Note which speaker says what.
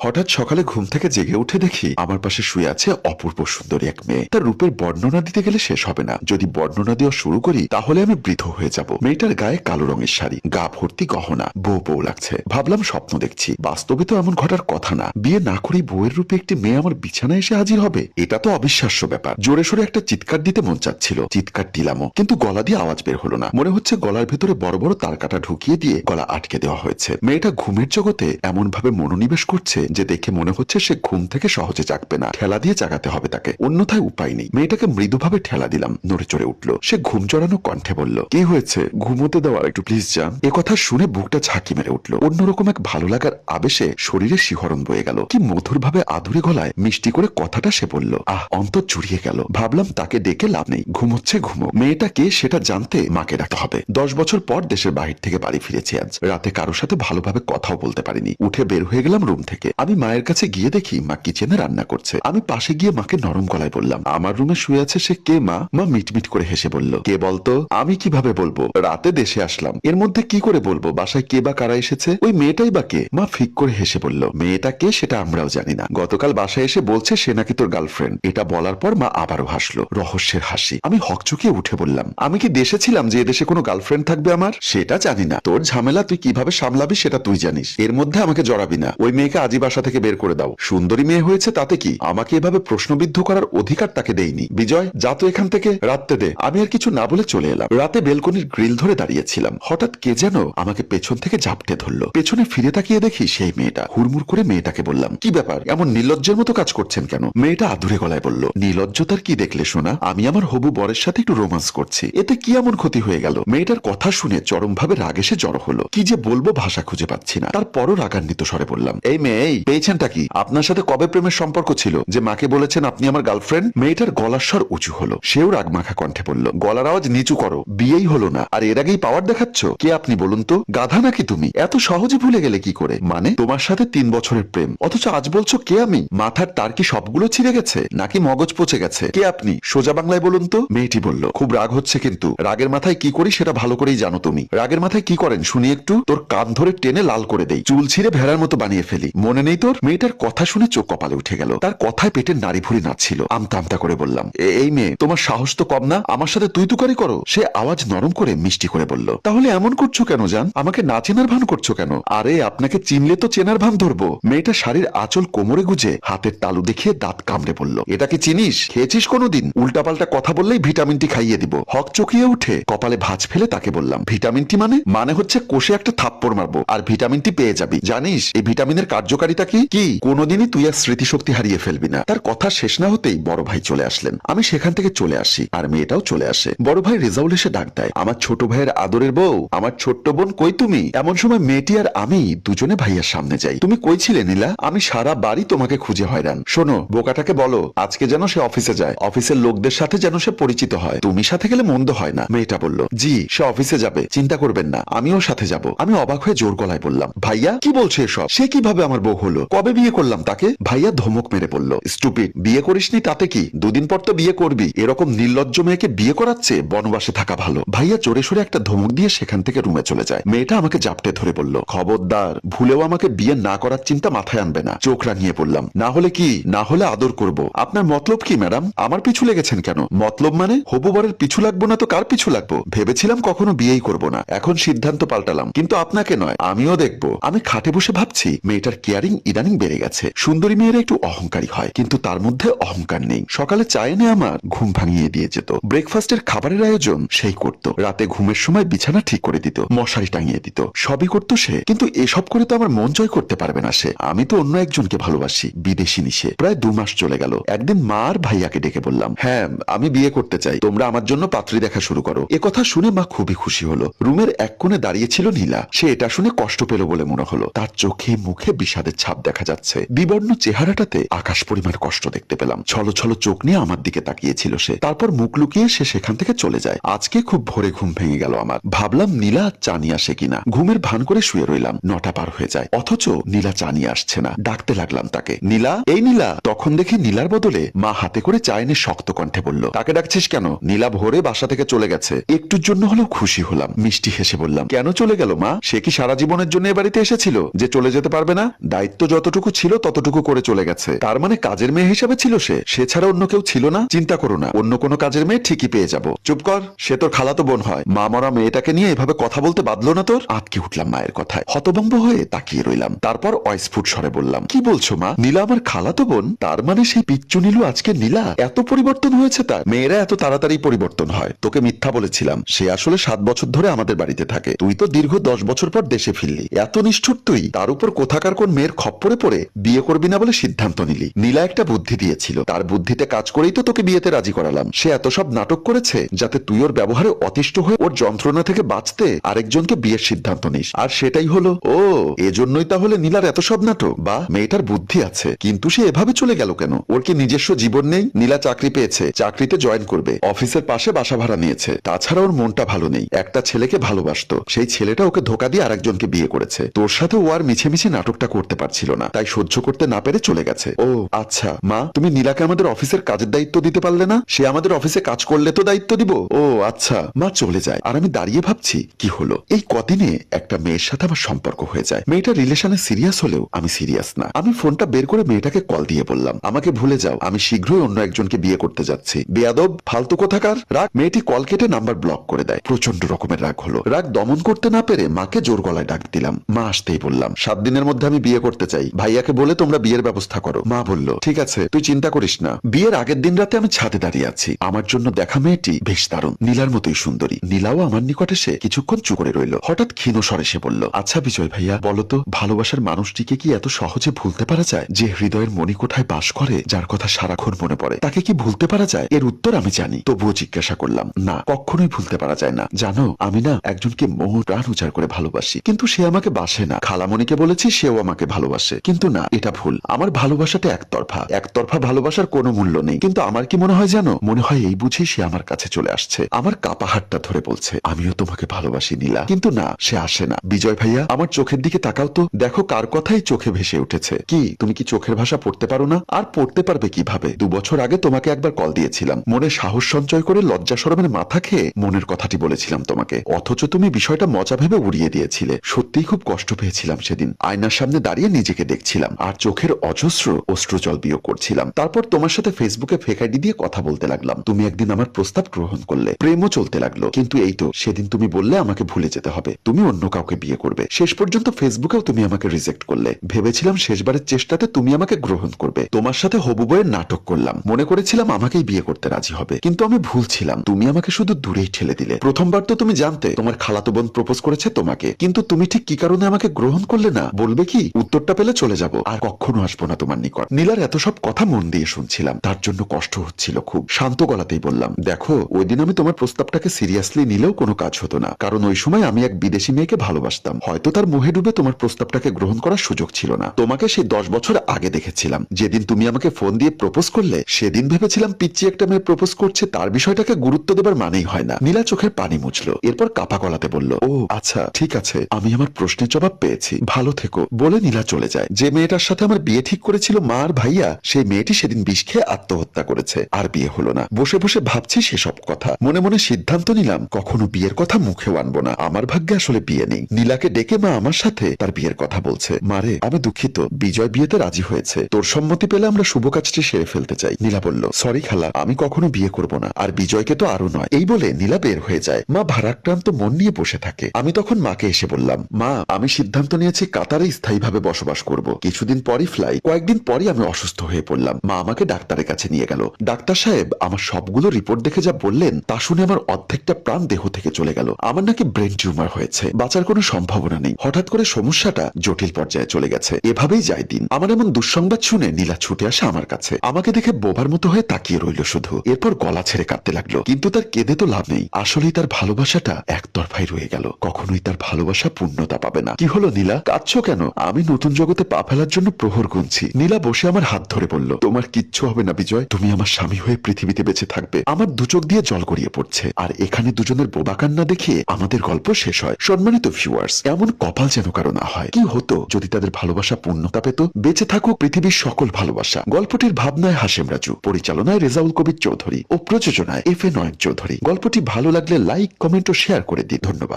Speaker 1: হঠাৎ সকালে ঘুম থেকে জেগে উঠে দেখি আমার পাশে শুয়ে আছে অপূর্ব সুন্দরী এক মেয়ে। তার রূপের বর্ণনা দিতে গেলে শেষ হবে না। যদি বর্ণনা দেওয়া শুরু করি, তাহলে আমি বৃথ হয়ে যাব। মেয়েটার গায়ে কালো রঙের শাড়ি, গা ভর্তি গহনা, বউ বউ লাগছে। ভাবলাম স্বপ্ন দেখছি। বাস্তবে তো এমন ঘটার কথা না। বিয়ে না করেই বউয়ের রূপে একটি মেয়ে আমার বিছানায় এসে হাজির হবে। এটা তো অবিশ্বাস্য ব্যাপার। জোরে সোরে একটা চিৎকার দিতে মন চাচ্ছিল। চিৎকার দিলামও। কিন্তু গলা দিয়ে আওয়াজ বের হলো না। মনে হচ্ছে গলার ভেতরে বড় বড় তার কাটা ঢুকিয়ে দিয়ে গলা আটকে দেওয়া হয়েছে। মেয়েটা ঘুমের জগতে এমন ভাবে মনোনিবেশ করছে যে দেখে মনে হচ্ছে সে ঘুম থেকে সহজে জাগবে না। ঠেলা দিয়ে জাগাতে হবে তাকে। অন্যথায় উপায় নেই। মেয়েটাকে মৃদুভাবে ঠেলা দিলাম। নড়ে চড়ে উঠল। সে ঘুম জড়ানো কণ্ঠে বলল, কি হয়েছে? ঘুমোতে দেওয়ার একটু প্লিজ যান এ কথা শুনে বুকটা ঝাঁকি মেরে উঠল। অন্যরকম এক ভালো লাগার আবেশে শরীরে শিহরণ বয়ে গেল। কি মধুর ভাবে আধুরে গলায় মিষ্টি করে কথাটা সে বলল, আহ, অন্তর জুড়িয়ে গেল। ভাবলাম তাকে ডেকে লাভ নেই। ঘুমোচ্ছে ঘুমো মেয়েটা কে সেটা জানতে মাকে ডাকতে হবে। দশ বছর পর দেশের বাহির থেকে বাড়ি ফিরেছি আজ। রাতে কারোর সাথে ভালোভাবে কথাও বলতে পারিনি। উঠে বের হয়ে গেলাম রুম থেকে। আমি মায়ের কাছে গিয়ে দেখি মা কিচেনে রান্না করছে। আমি পাশে গিয়ে মাকে নরম গলায় বললাম, আমার রুমে শুয়ে আছে সে কে, মা? মা মিটমিট করে হেসে বলল, কে বলতো? আমি কীভাবে বলব? রাতে দেশে আসলাম। এর মধ্যে কি করে বলব? বাসায় কে বা কারা এসেছে? ওই মেয়েটাই বা কে? মা ফিক করে হেসে বলল, মেয়েটা কে সেটা আমরাও জানি না। গতকাল বাসায় এসে বলছে সে নাকি তোর গার্লফ্রেন্ড। এটা বলার পর মা আবারও হাসলো, রহস্যের হাসি। আমি হকচকিয়ে উঠে বললাম, আমি কি দেশে ছিলাম যে এদেশে কোনো গার্লফ্রেন্ড থাকবে আমার? সেটা জানি না। তোর ঝামেলা তুই কীভাবে সামলাবি সেটা তুই জানিস। এর মধ্যে আমাকে জড়াবি না। ওই মেয়েকে আজই বাসা থেকে বের করে দাও। সুন্দরী মেয়ে হয়েছে তাতে কি? আমাকে এভাবে প্রশ্নবিদ্ধ করার অধিকার তাকে দেইনি। বিজয়, যা তো এখান থেকে, রাত্রে দে। আমি আর কিছু না বলে চলে এলাম। রাতে বেলকনির গ্রিল ধরে দাঁড়িয়েছিলাম। হঠাৎ কে যেন আমাকে পেছন থেকে ঝাপটে ধরলো। পেছনে ফিরে তাকিয়ে দেখি সেই মেয়েটা। হুড়মুড় করে মেয়েটাকে বললাম, কি ব্যাপার? এমন নির্লজ্জের মতো কাজ করছেন কেন? মেয়েটা আধুরে গলায় বলল, নির্লজ্জতার কি দেখলে শোনা আমি আমার হবু বরের সাথে একটু রোমান্স করছি। এতে কি এমন ক্ষতি হয়ে গেল? মেয়েটার কথা শুনে চরমভাবে রাগ এসে জড়ো হলো। কি যে বলব ভাষা খুঁজে পাচ্ছি না। তারপরও রাগান্বিত স্বরে বললাম, এই মেয়ে, এই পেয়েছেনটা কি? আপনার সাথে কবে প্রেমের সম্পর্ক ছিল? যে মাকে বলেছেন, আপনি আমার গার্লফ্রেন্ড? মেয়েটার গলার স্বর উঁচু হলো। সেও রাগ মাখা কণ্ঠে বলল, গলার আওয়াজ নিচু করো, বিয়েই হলো না। আর এর আগেই পাওয়ার দেখাচ্ছ? কে আপনি বলুন তো? গাধা নাকি তুমি? এত সহজে ভুলে গেলে কি করে? মানে তোমার সাথে তিন বছরের প্রেম। অথচ আজ বলছো কে আমি? মাথার তার কি সবগুলো ছিঁড়ে গেছে? নাকি মগজ পচে গেছে? কে আপনি? সোজা বাংলায় বলুন তো? মেয়েটি বলল, খুব রাগ হচ্ছে কিন্তু। রাগের মাথায় কি করি সেটা ভালো করেই জানো তুমি। রাগের মাথায় কি করেন? শুনি একটু। তোর কান ধরে টেনে লাল করে দেই। চুল ছিঁড়ে ভেড়ার মতো বানিয়ে ফেলি। মনে নেই তোর মেয়েটার কথা শুনে চোখ কপালে উঠে গেল। তার কথায় পেটের নাড়ি ভুড়ি নাচছিল। আমতা আমতা করে বললাম এই মেয়ে, তোমার সাহস তো কম না? আমার সাথে তুই তুকারি করো। সে আওয়াজ নরম করে মিষ্টি করে বলল, তাহলে এমন করছ কেন জান? আমাকে না চেনার ভান করছ কেন? আরে, আপনাকে চিনলে তো চেনার ভান ধরবো। মেয়েটা শাড়ির আঁচল কোমরে গুজে হাতের তালু দেখিয়ে দাঁত কামড়ে বলল, এটা কি চিনিস? খেয়েছিস কোনোদিন? উল্টাপাল্টা কথা বললেই ভিটামিনটি খাইয়ে দিব। হক চকিয়ে উঠে কপালে ভাঁজ ফেলে তাকে বললাম ভিটামিনটি মানে? মানে হচ্ছে কোষে একটা থাপ্পড় মারবো, আর ভিটামিনটি পেয়ে যাবি। জানিস, এই ভিটামিনের কার্যকারিতা কি? কি? কোনোদিনই তুই আর স্মৃতিশক্তি হারিয়ে ফেলবি না। তার কথা শেষ না হতেই বড় ভাই চলে আসলেন। আমি সেখান থেকে চলে আসি আর মেয়েটাও চলে আসে। বড় ভাই রেজাউল এসে ডাক দেয়, আমার ছোট ভাইয়ের আদরের বউ, আমার ছোট্ট বোন কই তুমি? এমন সময় মেয়েটি আর আমি দুজনে ভাইয়ার সামনে যাই। তুমি কই ছিলে নীলা? আমি সারা বাড়ি তোমাকে খুঁজে হয়রান। শোনো, বোকাটাকে বলো, আজকে যেন সে অফিসে যায়। অফিসের লোকদের সাথে যেন সে পরিচিত হয়। তুমি সাথে গেলে মন্দ হয় না, মেয়েটা বলল। জি, সে অফিসে যাবে, চিন্তা করবেন না। আমিও সাথে যাব। আমি অবাক হয়ে জোর গলায় বললাম, ভাইয়া, কি বলছে এসব? সে কীভাবে আমার বউ হলো। কবে বিয়ে করলাম তাকে? ভাইয়া ধমক মেরে বলল, স্টুপিড, বিয়ে করিসনি তাতে কি? দুদিন পর তো বিয়ে করবি। এরকম নির্লজ্জ মেয়েকে বিয়ে করাচ্ছে বনবাসে থাকা ভালো। ভাইয়া চোরে সরে একটা ধমক দিয়ে সেখান থেকে রুমে চলে যায়। মেয়েটা আমাকে জাপটে ধরে বলল, খবরদার, ভুলেও আমাকে বিয়ে না করার চিন্তা মাথায় আনবে না। চোখ রাঙিয়ে পড়লাম না হলে কি? না হলে আদর করব। আপনার মতলব কি, ম্যাডাম? আমার পিছু লেগেছেন কেন? মতলব মানে? হবু বরের পিছু লাগবো না তো কার পিছু লাগবো? ভেবেছিলাম কখনো বিয়েই করব না। এখন সিদ্ধান্ত পাল্টালাম। কিন্তু আপনাকে নয়, আমিও দেখব। আমি খাটে বসে ভাবছি, মেয়েটার কেয়ারিং ইদানিং বেড়ে গেছে। সুন্দরী মেয়েরা একটু অহংকারী হয়, কিন্তু তার মধ্যে অহংকার নেই। সকালে চায় এনে আমার ঘুম ভাঙিয়ে দিয়ে যেত। ব্রেকফাস্টের খাবারের আয়োজন সেই করত। রাতে ঘুমের সময় বিছানা ঠিক করে দিত, মশারি টাঙিয়ে দিত। সবই করতো সে, কিন্তু এসব করে তো আমার মন জয় করতে পারবে না সে। আমি তো অন্য একজনকে ভালোবাসি, বিদেশি নিশে। প্রায় দু মাস চলে গেল। একদিন মা আর ভাইয়াকে ডেকে বললাম হ্যাঁ আমি বিয়ে করতে চাই। তোমরা আমার জন্য পাত্রী দেখা শুরু করো। কথা শুনে মা খুবই খুশি হলো। রুমের এক কোণে দাঁড়িয়ে ছিল নীলা। সে এটা শুনে কষ্ট পেল বলে মনে হলো। তার চোখে, মুখে বিষাদের ছাপ দেখা যাচ্ছে। বিবর্ণ চেহারাটাতে আকাশ পরিমাণ কষ্ট দেখতে পেলাম। ছলো ছলো চোখ নিয়ে আমার দিকে তাকিয়েছিল সে। তারপর মুখ লুকিয়ে সে সেখান থেকে চলে যায়। আজকে খুব ভোরে ঘুম ভেঙে গেল আমার। ভাবলাম, নীলা চা নিয়ে আসে কিনা? ঘুমের ভান করে শুয়ে রইলাম। নটা পার হয়ে যায়। অথচ নীলা চা নিয়ে আসছে না। ডাকতে লাগলাম তাকে। নীলা? এই নীলা! তখন দেখি নীলার বদলে মা হাতে করে চা এনে শক্ত কণ্ঠে বলল, তাকে ডাকছিস কেন? নীলা ভোরে বাসা থেকে চলে গেছে। একটুর জন্য হলেও খুশি হলাম। মিষ্টি হেসে বললাম, কেন চলে গেল মা? সে কি সারা জীবনের জন্য এ বাড়িতে এসেছিল যে চলে যেতে পারবে না? দায় দায়িত্ব যতটুকু ছিল ততটুকু করে চলে গেছে। তার মানে কাজের মেয়ে হিসাবে ছিল সে। সে ছাড়া অন্য কেউ ছিল না। চিন্তা করো না। অন্য কোনো কাজের মেয়ে ঠিকই পেয়ে যাব। চুপ কর। সে তোর খালাতো বোন হয়। মা মরা মেয়েটাকে নিয়ে এভাবে কথা বলতে বাদলো না তোর? আটকে উঠলাম মায়ের কথায়। হতভম্ব হয়ে তাকিয়ে রইলাম। তারপর অস্ফুট স্বরে বললাম, কি বলছো মা? নীলা আমার খালাতো বোন? তার মানে সেই পিচ্চু নীলু আজকে নীলা? এত পরিবর্তন হয়েছে তার। মেয়েরা এত তাড়াতাড়ি পরিবর্তন হয়। তোকে মিথ্যা বলেছিলাম। সে আসলে সাত বছর ধরে আমাদের বাড়িতে থাকে। তুই তো দীর্ঘ দশ বছর পর দেশে ফিরলি। এত নিষ্ঠুর তুই। তার উপর কোথাকার কোন মেয়ের খপ্পরে পড়ে বিয়ে করবি না বলে সিদ্ধান্ত নিলি। নীলা একটা বুদ্ধি দিয়েছিল। তার বুদ্ধিতে কাজ করেই তো তোকে বিয়েতে রাজি করালাম। সে এত সব নাটক করেছে যাতে তুই ওর ব্যবহারে অতিষ্ঠ হয়ে ওর যন্ত্রণা থেকে বাঁচতে আরেকজনকে বিয়ের সিদ্ধান্ত নিস। আর সেটাই হলো, ও, এজন্যই তাহলে নীলার এত সব নাটক। বা, মেয়েটার বুদ্ধি আছে। কিন্তু সে এভাবে চলে গেল কেন? ওর কি নিজস্ব জীবন নেই? নীলা চাকরি পেয়েছে। চাকরিতে জয়েন করবে। অফিসের পাশে বাসা ভাড়া নিয়েছে। তাছাড়া ওর মনটা ভালো নেই। একটা ছেলেকে ভালোবাসতো। সেই ছেলেটা ওকে ধোকা দিয়ে আরেকজনকে বিয়ে করেছে। তোর সাথে ও আর মিছে মিছে নাটকটা করতে পারছিল না, তাই সহ্য করতে না পেরে চলে গেছে। ও আচ্ছা মা, তুমি নীলাকে আমাদের অফিসের কাজের দায়িত্ব দিতে পারলে না? সে আমাদের অফিসে কাজ করলে তো দায়িত্ব দিব। ও আচ্ছা মা চলে যায়। আর আমি দাঁড়িয়ে ভাবছি, কি হলো? এই কদিনে একটা মেয়ের সাথে আমার সম্পর্ক হয়ে যায়। মেয়েটা রিলেশনে সিরিয়াস হলেও আমি সিরিয়াস না। আমি ফোনটা বের করে মেয়েটাকে কল দিয়ে বললাম, আমাকে ভুলে যাও, আমি শীঘ্রই অন্য একজনকে বিয়ে করতে যাচ্ছি। বেয়াদব, ফালতু কোথাকার? রাগ মেয়েটি কল কেটে নাম্বার ব্লক করে দেয়। প্রচণ্ড রকমের রাগ হলো। রাগ দমন করতে না পেরে মাকে জোর গলায় ডাক দিলাম। মা আসতেই বললাম, সাত দিনের মধ্যে আমি বিয়ে করতে চাই। ভাইয়াকে বলে তোমরা বিয়ের ব্যবস্থা করো। মা বলল, ঠিক আছে, তুই চিন্তা করিস না। বিয়ের আগের দিন রাতে আমি ছাদে দাঁড়িয়ে আছি। আমার জন্য দেখা মেয়েটি বেশ দারুণ। নীলার মতোই সুন্দরী। নীলাও আমার নিকটে সে কিছুক্ষণ চুপ করে রইল। হঠাৎ ক্ষীণ স্বরে সে বলল আচ্ছা বিজয় ভাইয়া বলতো ভালোবাসার মানুষটিকে কি এত সহজে ভুলতে পারা যায়? যে হৃদয়ের মণিকোঠায় বাস করে, যার কথা সারাক্ষণ মনে পড়ে, তাকে কি ভুলতে পারা যায়? এর উত্তর আমি জানি। তবুও জিজ্ঞাসা করলাম, না, কখনোই ভুলতে পারা যায় না। জানো, আমি না একজনকে মোহ প্রাণ উচার করে ভালোবাসি। কিন্তু সে আমাকে বাসে না। খালামণিকে বলেছি, সেও আমাকে ভালোবাসে। কিন্তু না, এটা ভুল। আমার ভালোবাসাটা একতরফা। একতরফা ভালোবাসার কোনো মূল্য নেই। কিন্তু আমার কি মনে হয় জানো? মনে হয় এই বুঝি সে আমার কাছে চলে আসছে। আমার কাপা হাতটা ধরে বলছে, আমিও তোমাকে ভালোবাসি, নীলা। কিন্তু না, সে আসে না। বিজয় ভাইয়া, আমার চোখের দিকে তাকাও তো। দেখো কার কথাই চোখে ভেসে উঠেছে। কি, তুমি কি চোখের ভাষা পড়তে পারো না? আর পড়তে পারবে কীভাবে? দু বছর আগে তোমাকে একবার কল দিয়েছিলাম। মনে সাহস সঞ্চয় করে লজ্জা সরমের মাথা খেয়ে মনের কথাটি বলেছিলাম তোমাকে। অথচ তুমি বিষয়টা মজা ভেবে উড়িয়ে দিয়েছিলে। সত্যিই খুব কষ্ট পেয়েছিলাম সেদিন। আয়নার সামনে দাঁড়িয়ে নিজেকে দেখছিলাম আর চোখের অজস্র অশ্রুজল বিয়োগ করছিলাম। তারপর তোমার সাথে ফেসবুকে ফেক আইডি দিয়ে কথা বলতে লাগলাম। তুমি একদিন আমার প্রস্তাব গ্রহণ করলে, প্রেমও চলতে লাগল। কিন্তু এই তো, সেদিন তুমি বললে আমাকে ভুলে যেতে হবে। তুমি অন্য কাউকে বিয়ে করবে। শেষ পর্যন্ত ফেসবুকেও তুমি আমাকে রিজেক্ট করলে। ভেবেছিলাম শেষবারের চেষ্টাতে তুমি আমাকে গ্রহণ করবে। তোমার সাথে হবু বইয়ের নাটক করলাম। মনে করেছিলাম আমাকেই বিয়ে করতে রাজি হবে। কিন্তু আমি ভুল ছিলাম। তুমি আমাকে শুধু দূরেই ঠেলে দিলে। প্রথমবার তো তুমি জানতে, তোমার খালাতো বোন প্রপোজ করেছে তোমাকে। কিন্তু তুমি ঠিক কি কারণে আমাকে গ্রহণ করলে না? বলবে কি? উত্তরটা পেলে চলে যাব। আর কখনো আসব না তোমার নিকট। নীলার এত সব কথা মন দিয়ে শুনছিলাম। তার জন্য কষ্ট হচ্ছিল খুব। শান্ত গলাতেই বললাম, দেখো, ওই দিন আমি তোমার প্রস্তাবটাকে সিরিয়াসলি নিলেও কোনো কাজ হতো না। কারণ ওই সময় আমি এক বিদেশি মেয়েকে ভালোবাসতাম। হয়তো তার মোহে ডুবে তোমার প্রস্তাবটাকে গ্রহণ করার সুযোগ ছিল না। তোমাকে সেই দশ বছর আগে দেখেছিলাম। যেদিন তুমি আমাকে ফোন দিয়ে প্রপোজ করলে, সেদিন ভেবেছিলাম পিচ্ছি একটা মেয়ে প্রপোজ করছে, তার বিষয়টাকে গুরুত্ব দেবার মানেই হয় না। নীলা চোখের পানি মুছলো, এরপর কাপা গলাতে বলল, ও আচ্ছা ঠিক আছে। আমি আমার প্রশ্নের জবাব পেয়েছি। ভালো থেকো। বলে নীলা চলে যায়। যে মেয়েটার সাথে আমার বিয়ে ঠিক করেছিল মা আর ভাইয়া, সেই মেয়েটি সেদিন বিষ খেয়ে আত্মহত্যা করেছে। আর বিয়ে হলো না। বসে বসে ভাবছি সেসব কথা। মনে মনে সিদ্ধান্ত নিলাম, কখনো বিয়ের কথা মুখেও আনব না। আমার ভাগ্যে আসলে বিয়ে নেই। নীলাকে ডেকে মা আমার সাথে তার বিয়ের কথা বলছে। মারে আমি দুঃখিত। বিজয় বিয়েতে রাজি হয়েছে। তোর সম্মতি পেলে আমরা শুভ কাজটি সেরে ফেলতে চাই। নীলা বলল, সরি খালা, আমি কখনো বিয়ে করব না। আর বিজয়কে তো আরও নয়। এই বলে নীলা বের হয়ে যায়। মা ভারাক্রান্ত মন নিয়ে বসে থাকে। আমি তখন মাকে এসে বললাম, মা, আমি সিদ্ধান্ত নিয়েছি কাতারে স্থায়ীভাবে বসবাস করব। কিছুদিন পরই ফ্লাই কয়েকদিন পরই আমি অসুস্থ হয়ে পড়লাম। মা আমাকে ডাক্তারের কাছে নিয়ে গেল। ডাক্তার সাহেব আমার সবগুলো রিপোর্ট দেখে যা বললেন, তা শুনে আমার অর্ধেকটা প্রাণ দেহ থেকে চলে গেল। আমার নাকি ব্রেন টিউমার হয়েছে। বাঁচার কোনো সম্ভাবনা নেই। হঠাৎ করে সমস্যাটা জটিল পর্যায়ে চলে গেছে। এভাবেই যায় দিন। আমার এমন দুঃসংবাদ শুনে নীলা ছুটে আসে আমার কাছে। আমাকে দেখে বোবার মতো হয়ে তাকিয়ে রইল শুধু। এরপর গলা ছেড়ে কাঁদতে লাগল। কিন্তু তার কেঁদে তো লাভ নেই। আসলেই তার ভালোবাসাটা একতরফাই রয়ে গেল। কখনোই তার ভালোবাসা পূর্ণতা পাবে না। কি হলো নীলা? কাঁদছো কেন? আমি নতুন জগতে পা ফেলার জন্য প্রহর গুনছি। নীলা বসে আমার হাত ধরে বলল, তোমার কিচ্ছু হবে না বিজয়। তুমি আমার স্বামী হয়ে পৃথিবীতে বেঁচে থাকবে। আমার দুচোখ দিয়ে জল গড়িয়ে পড়ছে। আর এখানে দুজনের বোবা কান্না দেখিয়ে আমাদের গল্প শেষ হয়। সম্মানিত ভিউয়ার্স এমন কপাল যেন কারও না হয়। কি হতো যদি তাদের ভালোবাসা পূর্ণতা পেত? বেঁচে থাকুক পৃথিবীর সকল ভালোবাসা। গল্পটির ভাবনায় হাসেম রাজু, পরিচালনায় রেজাউল কবির চৌধুরী ও প্রযোজনায় এফ এ নয়ন চৌধুরী। গল্পটি ভালো লাগলে লাইক কমেন্ট ও শেয়ার করে দিন। ধন্যবাদ।